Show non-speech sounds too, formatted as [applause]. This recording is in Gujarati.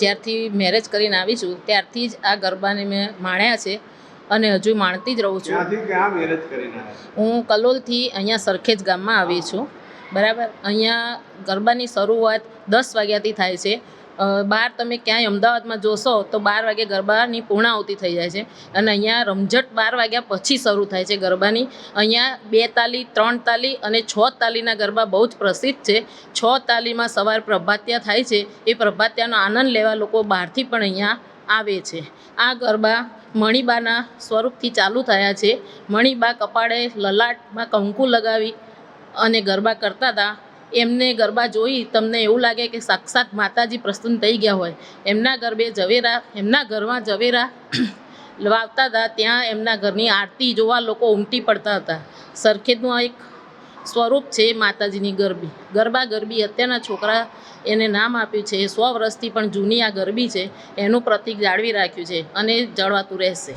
જ્યારથી મેરેજ કરીને આવી છું ત્યારથી જ આ ગરબાને મેં માણ્યા છે અને હજુ માણતી જ રહું છું. હું કલોલથી અહીંયા સરખેજ ગામમાં આવી છું. બરાબર? અહીંયા ગરબાની શરૂઆત દસ વાગ્યાથી થાય છે. બાર તમે ક્યાંય અમદાવાદમાં જોશો તો બાર વાગે ગરબાની પૂર્ણાહુતિ થઈ જાય છે. અને અહીંયા રમઝટ બાર વાગ્યા પછી શરૂ થાય છે ગરબાની. અહીંયા બે તાલી, ત્રણ તાલી અને છ તાલીના ગરબા બહુ જ પ્રસિદ્ધ છે. છ તાલીમાં સવાર પ્રભાત્યા થાય છે. એ પ્રભાત્યાનો આનંદ લેવા લોકો બહારથી પણ અહીંયા આવે છે. આ ગરબા મણીબાના સ્વરૂપથી ચાલુ થયા છે. મણીબા કપાળે લલાટમાં કંકુ લગાવી અને ગરબા કરતા હતા. એમને ગરબા જોઈ તમને એવું લાગે કે સાક્ષાત માતાજી પ્રસન્ન થઈ ગયા હોય. એમના ગરબે ઝવેરા, એમના ઘરમાં ઝવેરા [clears throat] વાવતા હતા. ત્યાં એમના ઘરની આરતી જોવા લોકો ઉમટી પડતા હતા. સરખેજનું એક સ્વરૂપ છે માતાજીની ગરબી. ગરબા ગરબી અત્યારના છોકરા એને નામ આપ્યું છે. સો વર્ષથી પણ જૂની આ ગરબી છે. એનું પ્રતિક જાળવી રાખ્યું છે અને જળવાતું રહેશે.